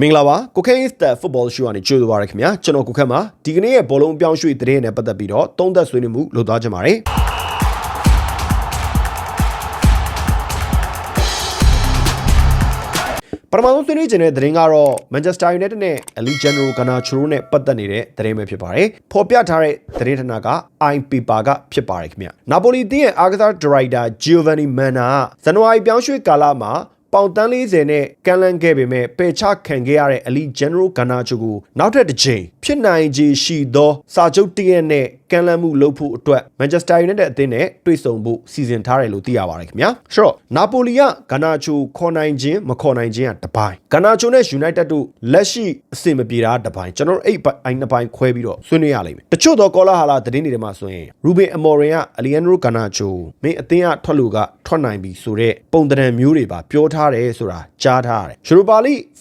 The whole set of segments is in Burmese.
မင်္ဂလာပါကိုခဲစတက်ဖုတ်ဘောရှိုးကနေကြိုဆိုပါရခင်ဗျာကျွန်တော်ကိုခက်မှာဒီကနေ့ရဲ့ဘောလုံးအပြောင်းရွှေ့သတင်းနဲ့ပတ်သက်ပြီးတော့သုံးသက်ဆွေးနွေးမှုလုပ်သွားကြပါမယ်ပထမဆုံးဆွေးနွေးခြင်းတဲ့သတင်းကတော့ Manchester United နဲ့ Elite General Garnacho နဲ့ပတ်သက်နေတဲ့သတင်းပဲဖြစ်ပါတယ်။ဖော်ပြထားတဲ့သတင်းဌာနက i paper ကဖြစ်ပါတယ်ခင်ဗျ။နာပိုလီတင်းရဲ့အားကစားဒရိုက်တာ Giovanni Manna ကဇန်နဝါရီပြောင်းရွှေ့ကာလမှာ ပေါင်တန်း40နဲ့ကန်လန်းခဲ့ပေမဲ့ပယ်ချခံခဲ့ရတဲ့ Elite General Garnacho ကိုနောက်ထပ်တစ်ချိန်ဖြစ်နိုင်ခြေရှိသောစာချုပ်တရက်နဲ့ ကန်လန်းမှုလုပ်ဖို့အတွက် Manchester United အသင်းနဲ့တွေ့ဆုံဖို့စီစဉ်ထားတယ်လို့သိရပါတယ်ခင်ဗျာ။ဆိုတော့နာပိုလီက Garnacho ခေါ်နိုင်ခြင်းမခေါ်နိုင်ခြင်းကတစ်ပိုင်း Garnacho နဲ့ United တို့လက်ရှိအဆင်မပြေတာတစ်ပိုင်းကျွန်တော်တို့အဲ့အိုင်နှစ်ပိုင်းခွဲပြီးတော့ဆွေးနွေးရလိမ့်မယ်။တချို့သောကောလာဟာလာသတင်းတွေထဲမှာဆိုရင် Ruben Amorim က Alejandro Garnacho မင်းအသင်းကထွက်လို့ကထွက်နိုင်ပြီဆိုတော့ပုံသဏ္ဍာန်မျိုးတွေပါပြောထားတယ်ဆိုတာကြားထားရတယ်။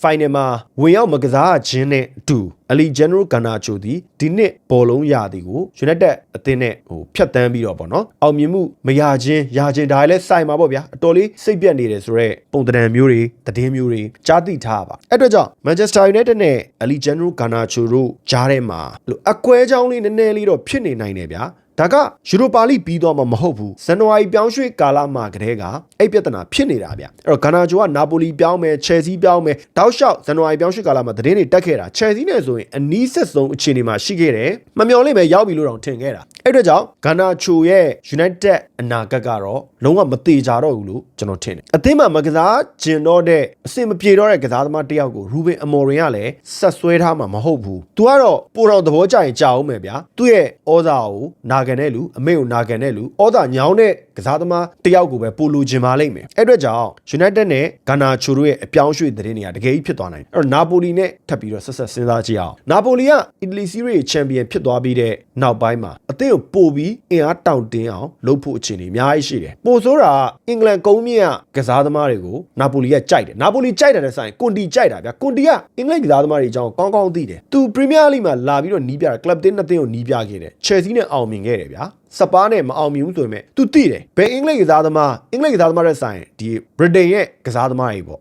Europa League Final မှာဝင်ရောက်မကစားခြင်းနဲ့အတူအလီဂျန်နရိုဂနာချိုဒီဒီနှစ်ဘောလုံးရသည်ကို United အသင်းနဲ့ဟိုဖြတ်တန်းပြီးတော့ပေါ့နော်အောင်မြင်မှုမရခြင်းရခြင်းဒါလည်းစိုက်မှာပေါ့ဗျာအတော်လေးစိတ်ပြတ်နေတယ်ဆိုတော့ပုံသဏ္ဍာန်မျိုးတွေသတင်းမျိုးတွေကြားသိထားပါအဲ့အတွက်ကြောင့် Manchester United နဲ့အလီဂျန်နရိုဂနာချိုတို့ကြားထဲမှာလို့အကွဲချောင်းလေးနည်းနည်းလေးတော့ဖြစ်နေနိုင်တယ်ဗျာ ဒါကယူရိုပါလိပြီးတော့မှမဟုတ်ဘူးဇန်နဝါရီပြောင်းရွှေ့ကာလမှာကတည်းကအဲ့ပြဿနာဖြစ်နေတာဗျအဲ့တော့ဂါနာဂျိုကနာပိုလီပြောင်းမယ်ချယ်ဆီပြောင်းမယ်တောက်လျှောက်ဇန်နဝါရီပြောင်းရွှေ့ကာလမှာသတင်းတွေတက်ခဲ့တာချယ်ဆီနဲ့ဆိုရင်အနီးဆက်ဆုံးအခြေအနေမှာရှိခဲ့တယ်မမျော်လင့်ပဲရောက်ပြီလို့တောင်ထင်ခဲ့တာအဲ့အတွက်ကြောင့်ဂါနာချိုရဲ့ United အနာဂတ်ကတော့လုံးဝမသေးကြတော့ဘူးလို့ကျွန်တော်ထင်တယ်အသင်းမှာမကစားကျင်တော့တဲ့အဆင်မပြေတော့တဲ့ကစားသမားတစ်ယောက်ကိုရူဘင်အမော်ရင်ကလည်းဆက်ဆွဲထားမှာမဟုတ်ဘူးသူကတော့ပိုတော်သဘောကျရင်ကြာအောင်မယ်ဗျာသူ့ရဲ့ဩဇာကိုနာခံတဲ့လူအမေကိုနာခံတဲ့လူဩဇာညောင်းတဲ့ကစားသမားတစ်ယောက်ကိုပဲပိုလိုချင်ပါလိမ့်မယ်အဲ့အတွက်ကြောင့် United နဲ့ဂါနာချိုတို့ရဲ့အပြောင်းရွှေ့သတင်းတွေကတကယ်ကြီးဖြစ်သွားနိုင်တယ်အဲ့တော့နာပိုလီနဲ့ထပ်ပြီးတော့ဆက်ဆက်စဉ်းစားကြည့်အောင်နာပိုလီကအီတလီစီးရီးချန်ပီယံဖြစ်သွားပြီးတဲ့နောက်ပိုင်းမှာအသင်းကိုပို့ပြီးအင်အားတောင့်တင်းအောင်လုပ်ဖို့အခြေအနေအများကြီးရှိတယ်ပို့ဆိုးတာကအင်္ဂလန်ကုန်းမြင့်ကကစားသမားတွေကိုနာပိုလီကကြိုက်တယ်နာပိုလီကြိုက်တယ်တဲ့ဆိုင်ကွန်တီကြိုက်တာဗျကွန်တီကအင်္ဂလိပ်ကစားသမားတွေအကြောင်းကောင်းကောင်းသိတယ်သူပရီးမီးယားလိမှာလာပြီးတော့နီးပြတာကလပ်တင်းနှစ်သင်းကိုနီးပြခဲ့တယ်ချယ်ဆီနဲ့အောင်မြင်ခဲ့တယ်ဗျာစပါးနဲ့မအောင်မြင်ဘူးဆိုပေမဲ့ तू သိတယ်ဘယ်အင်္ဂလိပ်ကစားသမားအင်္ဂလိပ်ကစားသမားတဲ့ဆိုင်ဒီဗြိတိန်ရဲ့ကစားသမားတွေပေါ့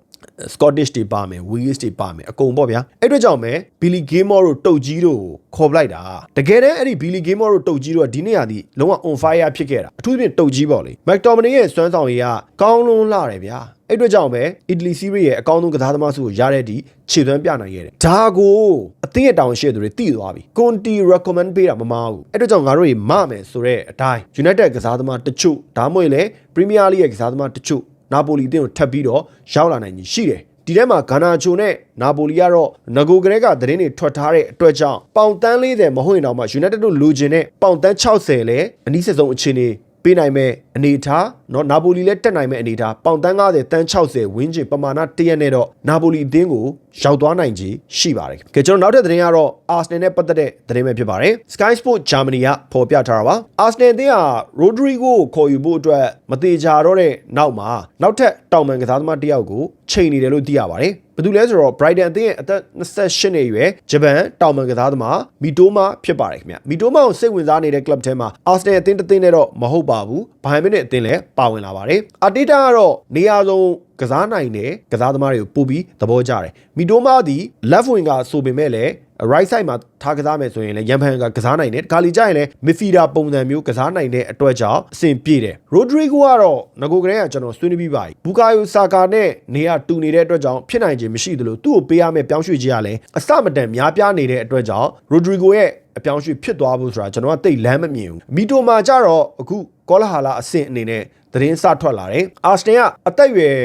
Scottish တွေပါမယ် Wales တွေပါမယ်အကုန်ပေါ့ဗျာအဲ့အတွက်ကြောင့်ပဲ Billy Gilmore တို့တုတ်ကြီးတို့ခေါ်ပလိုက်တာတကယ်တမ်းအဲ့ဒီ Billy Gilmore တို့တုတ်ကြီးတို့ကဒီနေ့ရာဒီလုံးဝ on fire ဖြစ်ခဲ့တာအထူးသဖြင့်တုတ်ကြီးပေါ့လေ McTominay ရဲ့စွမ်းဆောင်ရည်ကကောင်းလွန်းလာတယ်ဗျာအဲ့အတွက်ကြောင့်ပဲအီတလီစီးရီးရဲ့အကောင်းဆုံးကစားသမားစုကိုရတဲ့ဒီခြေသွမ်းပြနိုင်ခဲ့တယ်ဒါကိုအသင်းရဲ့တောင်ရှိတဲ့သူတွေသိသွားပြီကွန်တီ recommend ပေးတာမမားဘူးအဲ့အတွက်ကြောင့်ငါတို့တွေမမယ်ဆိုတဲ့အတိုင်း United ကစားသမားတချို့ဒါမှမဟုတ်လေ Premier League ရဲ့ကစားသမားတချို့ နာပိုလီအသင်းကိုထပ်ပြီးတော့ရောက်လာနိုင်ကြီးရှိတယ်ဒီထဲမှာဂါနာချိုနဲ့နာပိုလီကတော့ငကိုကလေးကသတင်းတွေထွက်ထားတဲ့အတွက်ကြောင့်ပေါင်တန်း40မဟုတ်ရင်တော့မှ United တို့လိုချင်တဲ့ပေါင်တန်း60လဲအနည်းဆက်ဆုံးအခြေအနေပေးနိုင်မဲ့အနေအထားနော်နာပိုလီလည်းတက်နိုင်မဲ့အနေအထားပေါင်တန်း90တန်း60ဝင်းကျင်ပမာဏတရက်နဲ့တော့နာပိုလီအသင်းကိုရောက်သွားနိုင်ခြေရှိပါတယ်။ကဲကျွန်တော်နောက်တဲ့သတင်းကတော့ Arsenal နဲ့ပတ်သက်တဲ့သတင်းပဲဖြစ်ပါတယ်။ Sky Sports Germany ကဖော်ပြထားတာပါ။ Arsenal အသင်းဟာ Rodrigo ကိုခေါ်ယူဖို့အတွက်မသေးကြတော့တဲ့နောက်မှာနောက်ထပ်တောင်ပန်ကစားသမားတစ်ယောက်ကိုချိန်နေတယ်လို့သိရပါတယ်။ဘာလို့လဲဆိုတော့ Brighton အသင်းရဲ့အသက်28နှစ်အရွယ်ဂျပန်တောင်ပန်ကစားသမားမီတိုမာဖြစ်ပါတယ်ခင်ဗျ။မီတိုမာကိုစိတ်ဝင်စားနေတဲ့ club ထဲမှာ Arsenal အသင်းတစ်သင်းနဲ့တော့မဟုတ်ပါဘူး။ Bayern ဘိုင်မင်းနဲ့အသင်းလည်းပါဝင်လာပါတယ်။အာတီတာကတော့နေရာဆုံးကစားနိုင်တဲ့ကစားသမားတွေကိုပို့ပြီးသဘောကျတယ်။မီတိုမာသည် left wing ကဆိုပေမဲ့လည်း right side မှာထားကစားမယ်ဆိုရင်လည်းရန်ဖန်ကကစားနိုင်တယ်။ဒါလီကြရင်လည်း midfielder ပုံစံမျိုးကစားနိုင်တဲ့အတွက်ကြောင့်အဆင်ပြေတယ်။ Rodrigo ကတော့ငကိုကလေးကကျွန်တော်ဆွေးနွေးပြီးပါပြီ။ဘူကာယိုဆာကာနဲ့နေရာတူနေတဲ့အတွက်ကြောင့်ဖြစ်နိုင်ခြင်းမရှိသလိုသူ့ကိုပေးရမယ့်ပြောင်းရွှေ့ခြင်းကလည်းအစမတန်များပြားနေတဲ့အတွက်ကြောင့် Rodrigo ရဲ့ အပြောင်းရွှေ့ဖြစ်သွားဖို့ဆိုတာကျွန်တော်ကတိတ်လမ်းမမြင်ဘူး။မီတိုမာကြတော့အခုကောလာဟာလာအဆင့်အနေနဲ့သတင်းစထွက်လာတယ်။အာစတင်ကအသက်အရွယ်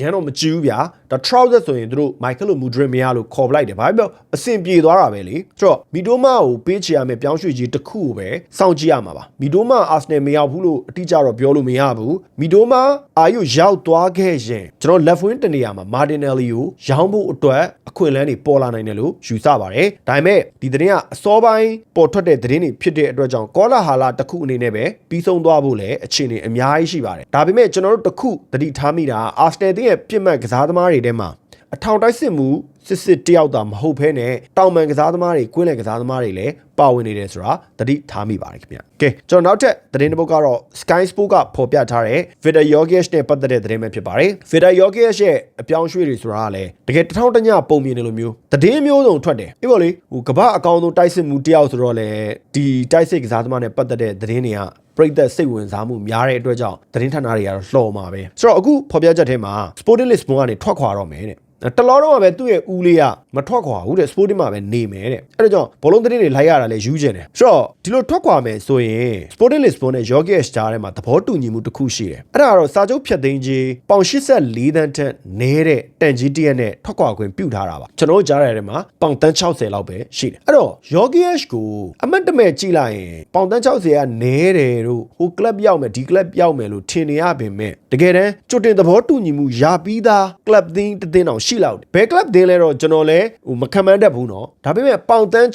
ရန်တော့မကြည့်ဘူးဗျာ။ဒါ trouser ဆိုရင်တို့မိုက်ကယ်လိုမူဒရစ်မရလို့ခေါ်ပလိုက်တယ်။ဘာဖြစ်လို့အဆင်ပြေသွားတာပဲလေ။ဆိုတော့မီတိုမာကိုပေးချရမယ်ပြောင်းရွှေ့ကြီးတစ်ခုကိုပဲစောင့်ကြည့်ရမှာပါ။မီတိုမာအာစနယ်မရောက်ဘူးလို့အတိအကျတော့ပြောလို့မရဘူး။မီတိုမာအာယုရောက်သွားခဲ့ရင်ကျွန်တော် left wing တနေရာမှာ Martinelli ကိုရောင်းဖို့အတွက်အခွင့်အလမ်းတွေပေါ်လာနိုင်တယ်လို့ယူဆပါတယ်။ဒါပေမဲ့ဒီသတင်းကအစောပိုင်းပေါ်ထွက်တဲ့သတင်းတွေဖြစ်တဲ့အတွက်ကြောင့်ကောလာဟာလာတစ်ခုအနေနဲ့ပဲပြီးဆုံးသွားဖို့လည်းအခြေအနေအများကြီးရှိပါတယ်။ဒါပေမဲ့ကျွန်တော်တို့တစ်ခုသတိထားမိတာအာစနယ်တင်းရဲ့ပြစ်မှတ်ကစားသမားတွေထဲမှာအထောင်တိုက်စစ်မှုစစ်စစ်တယောက်သာမဟုတ်ဘဲနဲ့တောင်ပန်ကစားသမားတွေကွင်းလယ်ကစားသမားတွေလည်းပါဝင်နေတယ်ဆိုတာသတိထားမိပါတယ်ခင်ဗျ။ကဲကျွန်တော်နောက်ထပ်သတင်းတစ်ပုဒ်ကတော့ Sky Sport ကဖော်ပြထားတဲ့ Vida Yogesh နဲ့ပတ်သက်တဲ့သတင်းပဲဖြစ်ပါတယ်။ Vida Yogesh ရဲ့အပြောင်းရွှေ့တွေဆိုတာကလည်းတကယ်တထောင်တညပုံမြင်နေလိုမျိုးသတင်းမျိုးစုံထွက်တယ်။ပြီးပါလေဟိုကမ္ဘာအကောင်ဆုံးတိုက်စစ်မှုတယောက်ဆိုတော့လေဒီတိုက်စစ်ကစားသမားနဲ့ပတ်သက်တဲ့သတင်းတွေက ပရိသတ်စိတ်ဝင်စားမှုများတဲ့အတွက်ကြောင့်သတင်းဌာနတွေကတော့လှော်မှာပဲဆိုတော့အခုဖော်ပြချက်ထဲမှာ Sporting Lisbon ကနေထွက်ခွာတော့မယ်တဲ့ တလောတော့ပဲသူ့ရဲ့ဦးလေးကမထွက်ခွာဘူးတဲ့ Sporting မှာပဲနေမယ်တဲ့အဲ့ဒါကြောင့်ဘောလုံးသတင်းတွေလိုက်ရတာလဲယူကျင်တယ်ဆိုတော့ဒီလိုထွက်ခွာမယ်ဆိုရင် Sporting Lisbon နဲ့ Jorge Star ထဲမှာသဘောတူညီမှုတစ်ခုရှိတယ်အဲ့ဒါကတော့စာချုပ်ဖြတ်သိမ်းခြင်းပေါင်84တန်းထက်နည်းတဲ့တန်ကြီးတရက်နဲ့ထွက်ခွာခွင့်ပြုထားတာပါကျွန်တော်တို့ကြားရတဲ့မှာပေါင်တန်း60လောက်ပဲရှိတယ်အဲ့တော့ Jorge ကိုအမတ်တမဲ့ကြည့်လိုက်ရင်ပေါင်တန်း60ကနည်းတယ်တို့ဟို club ရောက်မယ်ဒီ club ရောက်မယ်လို့ထင်နေရပင်မဲ့တကယ်တမ်းကြိုတင်သဘောတူညီမှုရပြီးသား club သင်းတစ်သင်းအောင်ရှိလောက်တယ်ဘယ် club သင်းလဲတော့ကျွန်တော်လည်းဟိုမခံမှန်းတတ်ဘူးเนาะဒါပေမဲ့ပေါင်တန်း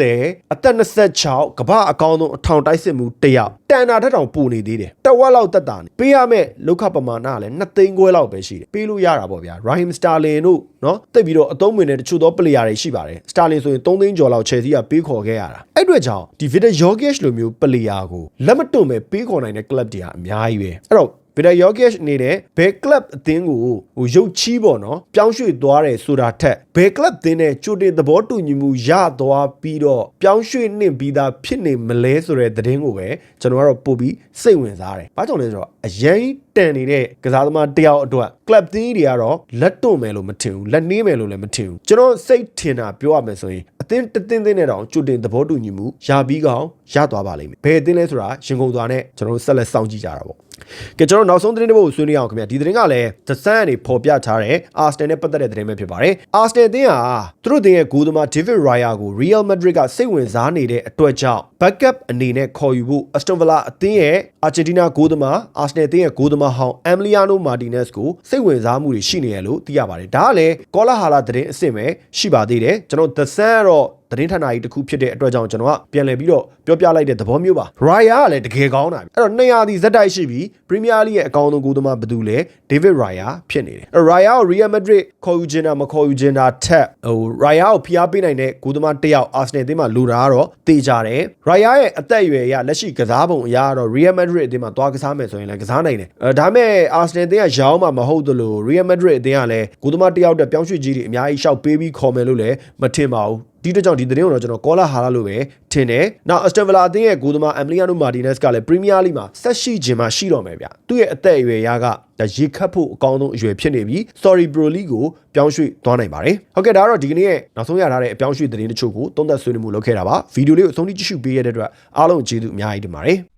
60အသက်26ကမ္ဘာအကောင်းဆုံးအထောင်တိုက်စစ်မှုတစ်ယောက်တန်တာထက်တောင်ပိုနေသေးတယ်တဝက်လောက်တက်တာနေပေးရမယ့်လောက်ခပမာဏကလည်း2သိန်းခွဲလောက်ပဲရှိတယ်ပေးလို့ရတာပေါ့ဗျာ Raheem Sterling တို့เนาะတိတ်ပြီးတော့အသုံးဝင်တဲ့တချို့သော player တွေရှိပါတယ် Sterling ဆိုရင်3သိန်းကျော်လောက် Chelsea ကပေးခေါ်ခဲ့ရတာအဲ့အတွက်ကြောင့်ဒီ Vitor Jorgic လိုမျိုး player ကိုလက်မတွန့်ပဲပေးခေါ်နိုင်တဲ့ club တွေကအများကြီးပဲအဲ့တော့ ဗီဒါယောဂက်အနေနဲ့ဘယ်ကလပ်အသင်းကိုဟိုရုပ်ချီးပေါ့နော်ပြောင်းရွှေ့သွားတယ်ဆိုတာထက်ဘယ်ကလပ်အသင်းနဲ့ကြိုတင်သဘောတူညီမှုရသွားပြီးတော့ပြောင်းရွှေ့နှင့်ပြီးသားဖြစ်နေမလဲဆိုတဲ့သတင်းကိုပဲကျွန်တော်ကတော့ပို့ပြီးစိတ်ဝင်စားတယ်။ဘာကြောင့်လဲဆိုတော့ အရင်တန်နေတဲ့ကစားသမားတယောက်အတွက်ကလပ်သင်းတွေကတော့လက်တွန့်မယ်လို့မထင်ဘူးလက်နှေးမယ်လို့လည်းမထင်ဘူးကျွန်တော်စိတ်ထင်တာပြောရမယ်ဆိုရင်အသင်းတစ်သင်းသင်းနဲ့တောင်ကြိုတင်သဘောတူညီမှုရပြီးကောင်ရသွားပါလိမ့်မယ်။ဘယ်အသင်းလဲဆိုတာရင်ကုန်သွားနဲ့ကျွန်တော်တို့ဆက်လက်စောင့်ကြည့်ကြတာပေါ့။ကဲကျွန်တော်နောက်ဆုံးသတင်းတစ်ပုဒ်ကိုဆွေးနွေးအောင်ခင်ဗျာဒီသတင်းကလည်းဒဆန်ကနေပေါ်ပြထားတဲ့အာစနယ်နဲ့ပတ်သက်တဲ့သတင်းပဲဖြစ်ပါတယ်။အာစနယ်အသင်းဟာသူတို့အသင်းရဲ့ဂိုးသမား David Raya ကို Real Madrid ကစိတ်ဝင်စားနေတဲ့အတွက်ကြောင့် backup အနေနဲ့ခေါ်ယူဖို့ Aston Villa အသင်းရဲ့ Argentina ဂိုးသမား Arsenal အသင်းရဲ့ဂိုးသမားဟောင်း Emiliano Martinez ကိုစိတ်ဝင်စားမှုတွေရှိနေရလို့သိရပါတယ်။ဒါကလည်းကောလာဟာလာသတင်းအစ်စ်ပဲရှိပါသေးတယ်။ကျွန်တော်ဒဆန်ကတော့ သတင်းဌာနကြီးတစ်ခုဖြစ်တဲ့အတွက်ကြောင့်ကျွန်တော်ကပြန်လည်ပြီးတော့ပြောပြလိုက်တဲ့သဘောမျိုးပါ။ Raya ကလည်းတကယ်ကောင်းတာ။အဲ့တော့200ဒီဇက်တိုက်ရှိပြီး Premier League ရဲ့အကောင်းဆုံးဂိုးသမားဘယ်သူလဲ David Raya ဖြစ်နေတယ်။အဲ့ Raya ကို Real Madrid ခေါ်ယူချင်တာမခေါ်ယူချင်တာထက်ဟို Raya ကိုဖိအားပေးနိုင်တဲ့ဂိုးသမားတစ်ယောက် Arsenal အသင်းမှာလိုတာကတော့တေးကြတယ်။ Raya ရဲ့အသက်အရွယ်အရလက်ရှိကစားပုံအရတော့ Real Madrid အသင်းမှာသွားကစားမယ်ဆိုရင်လည်းကစားနိုင်တယ်။အဲဒါပေမဲ့ Arsenal အသင်းကရောင်းမှာမဟုတ်သလို Real Madrid အသင်းကလည်းဂိုးသမားတစ်ယောက်တက်ပြောင်းရွှေ့ကြီးတွေအများကြီးရှောက်ပေးပြီးခေါ်မယ်လို့လည်းမထင်ပါဘူး။ဒီတော့ကြောင့်ဒီသတင်းကိုတော့ကျွန်တော်ကောလာဟာလာလို့ပဲထင်တယ်။နောက် Aston Villa အသင်းရဲ့ဂိုးသမား Emiliano Martinez ကလည်း Premier League မှာဆက်ရှိခြင်းမှရှိတော့မယ်ဗျ။သူ့ရဲ့အသက်အရွယ်ရကဒါရေခတ်ဖို့အကောင်းဆုံးအရွယ်ဖြစ်နေပြီး Sorry Pro League ကိုပြောင်းရွှေ့သွားနိုင်ပါတယ်။ဟုတ်ကဲ့ဒါကတော့ဒီကနေ့ရဲ့နောက်ဆုံးရထားတဲ့အပြောင်းရွှေ့သတင်းတချို့ကိုသုံးသပ်ဆွေးနွေးမှုလုပ်ခဲ့တာပါ။ဗီဒီယိုလေးကိုအဆုံးထိကြည့်ရှုပေးရတဲ့အတွက်အားလုံးကျေးဇူးအများကြီးတင်ပါတယ်။